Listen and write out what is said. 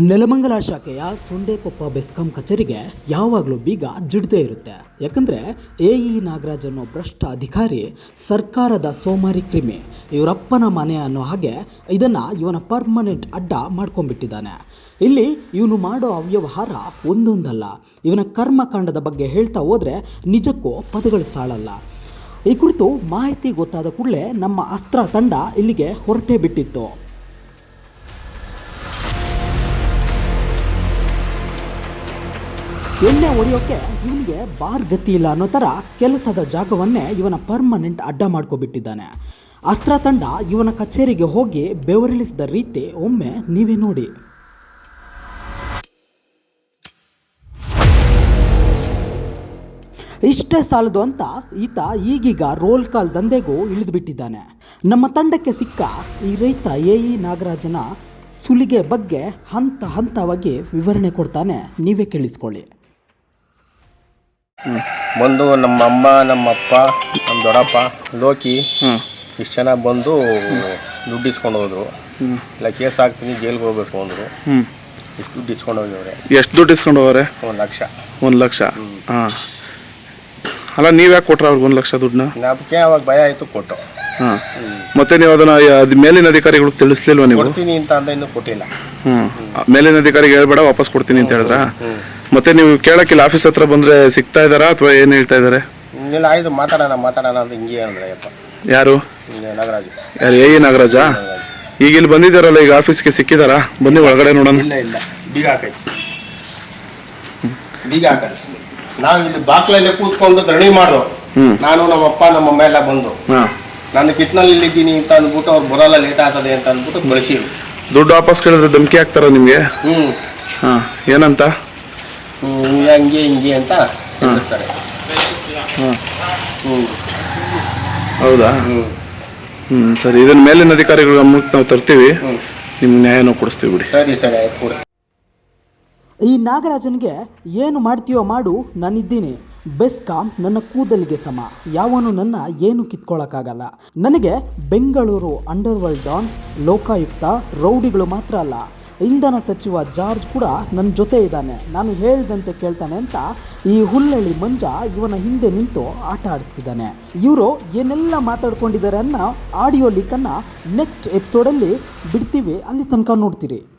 ನೆಲಮಂಗಲ ಶಾಖೆಯ ಸೊಂಡೆಕೊಪ್ಪ ಬೆಸ್ಕಾಂ ಕಚೇರಿಗೆ ಯಾವಾಗಲೂ ಬೀಗ ಜಿಡ್ದೇ ಇರುತ್ತೆ. ಯಾಕಂದರೆ ಎ ಇ ನಾಗರಾಜ್ ಅನ್ನೋ ಭ್ರಷ್ಟ ಅಧಿಕಾರಿ ಸರ್ಕಾರದ ಸೋಮಾರಿ ಕ್ರಿಮಿ. ಇವರಪ್ಪನ ಮನೆ ಅನ್ನೋ ಹಾಗೆ ಇದನ್ನು ಇವನ ಪರ್ಮನೆಂಟ್ ಅಡ್ಡ ಮಾಡ್ಕೊಂಡ್ಬಿಟ್ಟಿದ್ದಾನೆ. ಇಲ್ಲಿ ಇವನು ಮಾಡೋ ಅವ್ಯವಹಾರ ಒಂದೊಂದಲ್ಲ. ಇವನ ಕರ್ಮಕಾಂಡದ ಬಗ್ಗೆ ಹೇಳ್ತಾ ಹೋದರೆ ನಿಜಕ್ಕೂ ಪದಗಳು ಸಾಳಲ್ಲ. ಈ ಕುರಿತು ಮಾಹಿತಿ ಗೊತ್ತಾದ ಕೂಡಲೇ ನಮ್ಮ ಅಸ್ತ್ರ ತಂಡ ಇಲ್ಲಿಗೆ ಹೊರಟೇ ಬಿಟ್ಟಿತ್ತು. ಎಣ್ಣೆ ಹೊಡೆಯೋಕ್ಕೆ ಇವನಿಗೆ ಬಾರ್ ಗತಿ ಇಲ್ಲ ಅನ್ನೋ ಥರ ಕೆಲಸದ ಜಾಗವನ್ನೇ ಇವನ ಪರ್ಮನೆಂಟ್ ಅಡ್ಡ ಮಾಡ್ಕೊಬಿಟ್ಟಿದ್ದಾನೆ. ಅಸ್ತ್ರ ತಂಡ ಇವನ ಕಚೇರಿಗೆ ಹೋಗಿ ಬೆವರಿಳಿಸಿದ ರೀತಿ ಒಮ್ಮೆ ನೀವೇ ನೋಡಿ. ಇಷ್ಟೇ ಸಾಲದು ಅಂತ ಈತ ಈಗೀಗ ರೋಲ್ ಕಾಲ್ ದಂಧೆಗೂ ಇಳಿದುಬಿಟ್ಟಿದ್ದಾನೆ. ನಮ್ಮ ತಂಡಕ್ಕೆ ಸಿಕ್ಕ ಈ ರೈತ ಎ ಇ ನಾಗರಾಜನ ಸುಲಿಗೆ ಬಗ್ಗೆ ಹಂತ ಹಂತವಾಗಿ ವಿವರಣೆ ಕೊಡ್ತಾನೆ. ನೀವೇ ಕೇಳಿಸ್ಕೊಳ್ಳಿ. ಬಂದು ನಮ್ಮ ಅಮ್ಮ ನಮ್ಮ ಅಪ್ಪ ನಮ್ಮ ದೊಡ್ಡಪ್ಪ ಲೋಕಿ ಇಷ್ಟು ಜನ ಬಂದು ದುಡ್ಡು ಇಸ್ಕೊಂಡು ಹೋದ್ರು. ಇಲ್ಲ ಕೇಸ್ ಹಾಕ್ತೀನಿ ಜೈಲ್ಗೆ ಹೋಗ್ಬೇಕು ಅಂದರು. ಎಷ್ಟು ಇಷ್ಟು ದುಡ್ಡು ಇಸ್ಕೊಂಡು ಹೋಗಿವ್ರೆ. ಎಷ್ಟು ದುಡ್ಡು ಇಸ್ಕೊಂಡು ಹೋಗ್ರೆ? ಒಂದು ಲಕ್ಷ. ಒಂದು ಲಕ್ಷ? ಹಾಂ. ಅಲ್ಲ ನೀವು ಯಾಕೆ ಕೊಟ್ರ ಅವ್ರಿಗೆ ಒಂದು ಲಕ್ಷ ದುಡ್ಡನ್ನ? ಅದಕ್ಕೆ ಅವಾಗ ಭಯ ಆಯಿತು ಕೊಟ್ಟು. ಹಾಂ. ಮತ್ತೆ ನೀವು ಅದನ್ನ ಯ- ಅದ್ ಮೇಲಿನ ಅಧಿಕಾರಿಗಳಿಗೆ ತಿಳಿಸ್ಲಿಲ್ವಾ ನೀವು? ಕೊಡ್ತೀನಿ ಅಂತ ಅಂದ ಇನ್ನೂ ಕೊಟ್ಟಿಲ್ಲ. ಹ್ಞೂ ಮೇಲಿನ ಅಧಿಕಾರಿಗೆ ಹೇಳ್ಬೇಡ ವಾಪಸ್ ಕೊಡ್ತೀನಿ ಅಂತ ಹೇಳಿದ್ರ? ಮತ್ತೆ ನೀವು ಕೇಳಕ್ಕಿಲ್ಲ ಆಫೀಸ್ ಹತ್ರ ಬಂದ್ರೆ ಸಿಗ್ತಾ ಇದಾರಾ ಅಥವಾ ಏನು ಹೇಳ್ತಾ ಇದಾರೆ? ಇಲ್ಲ ಆಯ್ತು ಮಾತಾಡೋಣ ಮಾತಾಡೋಣ ಅಂತ ಹಿಂಗೆ ಅಂದ್ರೆ ಯಪ್ಪ ಯಾರು? ಹಿಂಗೆ ನಾಗರಾಜು. ಯಾರು ಎ ಇ ನಾಗರಾಜ? ಈಗ ಇಲ್ಲಿ ಬಂದಿದ್ದಾರಲ್ಲ ಈಗ ಆಫೀಸ್ಗೆ ಸಿಕ್ಕಿದಾರಾ? ಬನ್ನಿ ಒಳಗಡೆ ನೋಡೋಣ. ಇಲ್ಲ ಇಲ್ಲ. ಬೀಗ ಹಾಕೈತಿ ಬೀಗ ನಾವು ಇಲ್ಲಿ ಬಾಕ್ಲಲ್ಲೇ ಕೂತ್ಕೊಂಡು ಧರಣಿ ಮಾಡೋ ಹ್ಮ್. ನಾನು ನಮ್ಮ ಅಪ್ಪ ನಮ್ಮ ಅಮ್ಮ ಎಲ್ಲ ಬಂದು. ಹಾಂ. ನಾನು ಕಿತ್ನಲ್ಲಿ ಇಲ್ಲಿದ್ದೀನಿ ಅಂತ ಅಂದ್ಬಿಟ್ಟು ಅವ್ರು ಬರೋಲ್ಲ ಲೇಟ್ ಆಗ್ತದೆ ಅಂತ ಅಂದ್ಬಿಟ್ಟು ಬಳಸಿ ದುಡ್ಡು ವಾಪಸ್ ಕೇಳಿದ್ರೆ ಧಮಕಿ ಹಾಕ್ತಾರ ನಿಮಗೆ? ಹ್ಞೂ ಹಾಂ ಏನಂತ? ಹ್ಮ್, ಹಿಂಗೆ ಹಂಗೆ ಹಿಂಗೆ ಅಂತ ತಿಳಿಸ್ತಾರೆ ಹಾಂ. ಹ್ಮ್. ಹೌದಾ? ಹ್ಞೂ ಹ್ಞೂ ಸರಿ. ಇದನ್ನ ಮೇಲಿನ ಅಧಿಕಾರಿಗಳ ಗಮನಕ್ಕೆ ನಾವು ತರ್ತೀವಿ. ನಿಮ್ಗೆ ನ್ಯಾಯನೂ ಕೊಡಿಸ್ತೀವಿ ಬಿಡಿ. ಸರಿ ಸರಿ ಆಯ್ತು ಈ ನಾಗರಾಜನಿಗೆ ಏನು ಮಾಡ್ತೀಯೋ ಮಾಡು ನಾನಿದ್ದೀನಿ. ಬೆಸ್ಕಾಂ ನನ್ನ ಕೂದಲಿಗೆ ಸಮ. ಯಾವನು ನನ್ನ ಏನು ಕಿತ್ಕೊಳ್ಳೋಕ್ಕಾಗಲ್ಲ ನನಗೆ Bengaluru underworld dons, Lokayukta, ರೌಡಿಗಳು ಮಾತ್ರ ಅಲ್ಲ. ಇಂಧನ ಸಚಿವ ಜಾರ್ಜ್ ಕೂಡ ನನ್ನ ಜೊತೆ ಇದ್ದಾನೆ. ನಾನು ಹೇಳಿದಂತೆ ಕೇಳ್ತಾನೆ ಅಂತ ಈ ಹುಲ್ಲಳ್ಳಿ ಮಂಜ ಇವನ ಹಿಂದೆ ನಿಂತು ಆಟ ಆಡಿಸ್ತಿದ್ದಾನೆ. ಇವರು ಏನೆಲ್ಲ ಮಾತಾಡ್ಕೊಂಡಿದ್ದಾರೆ ಅನ್ನೋ ಆಡಿಯೋ ಲೀಕನ್ನು ನೆಕ್ಸ್ಟ್ ಎಪಿಸೋಡಲ್ಲಿ ಬಿಡ್ತೀವಿ. ಅಲ್ಲಿ ತನಕ ನೋಡ್ತೀರಿ.